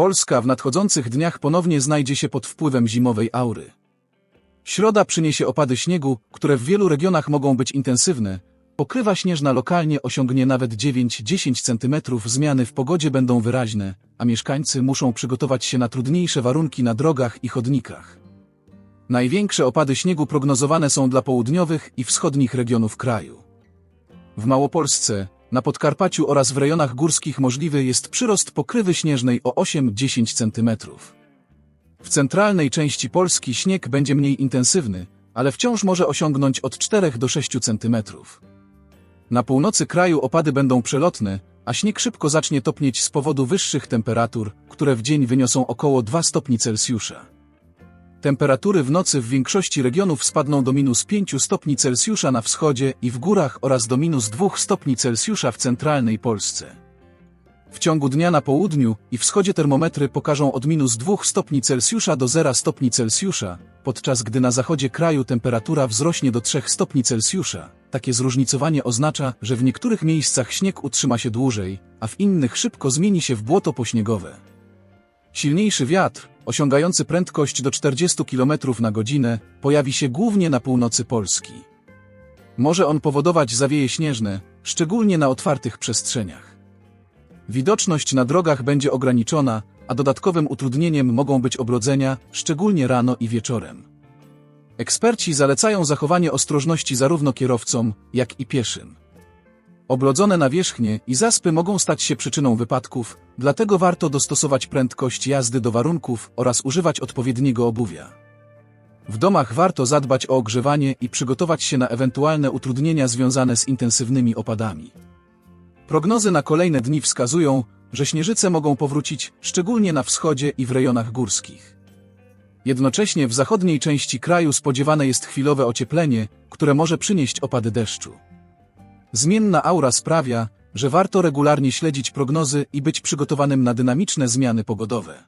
Polska w nadchodzących dniach ponownie znajdzie się pod wpływem zimowej aury. Środa przyniesie opady śniegu, które w wielu regionach mogą być intensywne. Pokrywa śnieżna lokalnie osiągnie nawet 9-10 cm. Zmiany w pogodzie będą wyraźne, a mieszkańcy muszą przygotować się na trudniejsze warunki na drogach i chodnikach. Największe opady śniegu prognozowane są dla południowych i wschodnich regionów kraju. W Małopolsce, na Podkarpaciu oraz w rejonach górskich możliwy jest przyrost pokrywy śnieżnej o 8-10 cm. W centralnej części Polski śnieg będzie mniej intensywny, ale wciąż może osiągnąć od 4 do 6 cm. Na północy kraju opady będą przelotne, a śnieg szybko zacznie topnieć z powodu wyższych temperatur, które w dzień wyniosą około 2 stopni Celsjusza. Temperatury w nocy w większości regionów spadną do minus 5 stopni Celsjusza na wschodzie i w górach oraz do minus 2 stopni Celsjusza w centralnej Polsce. W ciągu dnia na południu i wschodzie termometry pokażą od minus 2 stopni Celsjusza do 0 stopni Celsjusza, podczas gdy na zachodzie kraju temperatura wzrośnie do 3 stopni Celsjusza. Takie zróżnicowanie oznacza, że w niektórych miejscach śnieg utrzyma się dłużej, a w innych szybko zmieni się w błoto pośniegowe. Silniejszy wiatr, osiągający prędkość do 40 km na godzinę, pojawi się głównie na północy Polski. Może on powodować zawieje śnieżne, szczególnie na otwartych przestrzeniach. Widoczność na drogach będzie ograniczona, a dodatkowym utrudnieniem mogą być obrodzenia, szczególnie rano i wieczorem. Eksperci zalecają zachowanie ostrożności zarówno kierowcom, jak i pieszym. Oblodzone nawierzchnie i zaspy mogą stać się przyczyną wypadków, dlatego warto dostosować prędkość jazdy do warunków oraz używać odpowiedniego obuwia. W domach warto zadbać o ogrzewanie i przygotować się na ewentualne utrudnienia związane z intensywnymi opadami. Prognozy na kolejne dni wskazują, że śnieżyce mogą powrócić, szczególnie na wschodzie i w rejonach górskich. Jednocześnie w zachodniej części kraju spodziewane jest chwilowe ocieplenie, które może przynieść opady deszczu. Zmienna aura sprawia, że warto regularnie śledzić prognozy i być przygotowanym na dynamiczne zmiany pogodowe.